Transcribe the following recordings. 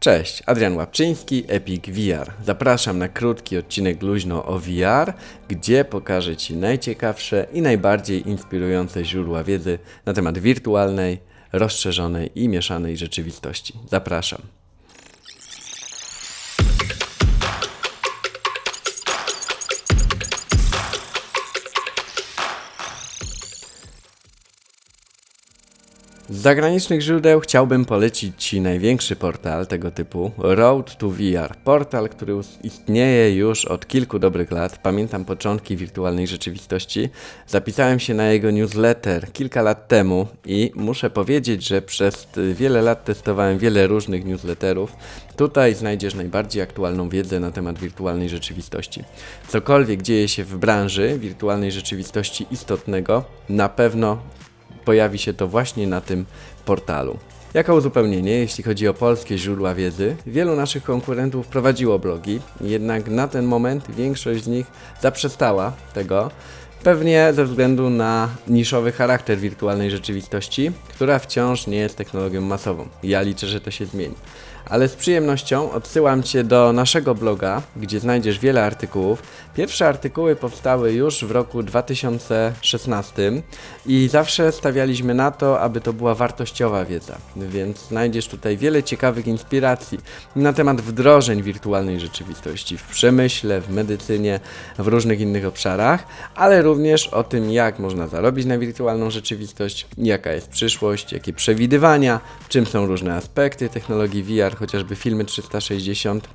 Cześć, Adrian Łapczyński, Epic VR. Zapraszam na krótki odcinek luźno o VR, gdzie pokażę Ci najciekawsze i najbardziej inspirujące źródła wiedzy na temat wirtualnej, rozszerzonej i mieszanej rzeczywistości. Zapraszam. Z zagranicznych źródeł chciałbym polecić Ci największy portal tego typu, Road to VR. Portal, który istnieje już od kilku dobrych lat. Pamiętam początki wirtualnej rzeczywistości. Zapisałem się na jego newsletter kilka lat temu i muszę powiedzieć, że przez wiele lat testowałem wiele różnych newsletterów. Tutaj znajdziesz najbardziej aktualną wiedzę na temat wirtualnej rzeczywistości. Cokolwiek dzieje się w branży wirtualnej rzeczywistości istotnego, na pewno pojawi się to właśnie na tym portalu. Jako uzupełnienie, jeśli chodzi o polskie źródła wiedzy, wielu naszych konkurentów prowadziło blogi, jednak na ten moment większość z nich zaprzestała tego, pewnie ze względu na niszowy charakter wirtualnej rzeczywistości, która wciąż nie jest technologią masową. Ja liczę, że to się zmieni. Ale z przyjemnością odsyłam Cię do naszego bloga, gdzie znajdziesz wiele artykułów. Pierwsze artykuły powstały już w roku 2016 i zawsze stawialiśmy na to, aby to była wartościowa wiedza. Więc znajdziesz tutaj wiele ciekawych inspiracji na temat wdrożeń wirtualnej rzeczywistości w przemyśle, w medycynie, w różnych innych obszarach, ale również o tym, jak można zarobić na wirtualną rzeczywistość, jaka jest przyszłość, jakie przewidywania, czym są różne aspekty technologii VR, chociażby filmy 360.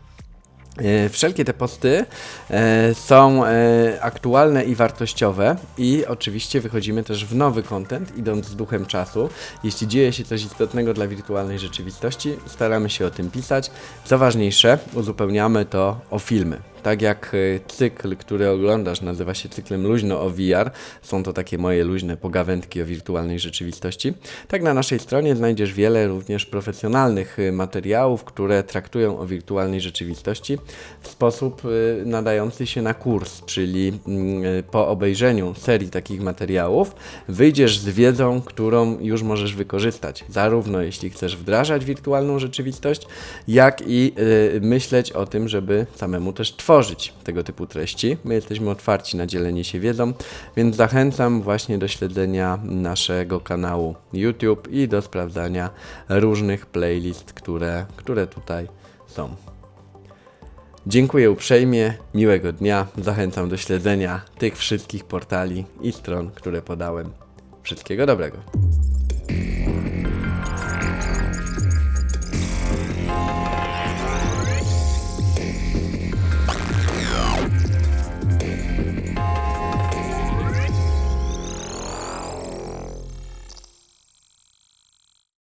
E, Wszelkie te posty e, są e, aktualne i wartościowe i oczywiście wychodzimy też w nowy content, idąc z duchem czasu. Jeśli dzieje się coś istotnego dla wirtualnej rzeczywistości, staramy się o tym pisać. Co ważniejsze, uzupełniamy to o filmy. Tak jak e, cykl, który oglądasz, nazywa się cyklem Luźno o VR, są to takie moje luźne pogawędki o wirtualnej rzeczywistości. Tak na naszej stronie znajdziesz wiele również profesjonalnych e, materiałów, które traktują o wirtualnej rzeczywistości w sposób e, nadający się na kurs, czyli mm, po obejrzeniu serii takich materiałów wyjdziesz z wiedzą, którą już możesz wykorzystać, zarówno jeśli chcesz wdrażać wirtualną rzeczywistość, jak i myśleć o tym, żeby samemu też tworzyć tego typu treści. My jesteśmy otwarci na dzielenie się wiedzą, więc zachęcam właśnie do śledzenia naszego kanału YouTube i do sprawdzania różnych playlist, które, które tutaj są. Dziękuję uprzejmie, miłego dnia. Zachęcam do śledzenia tych wszystkich portali i stron, które podałem. Wszystkiego dobrego.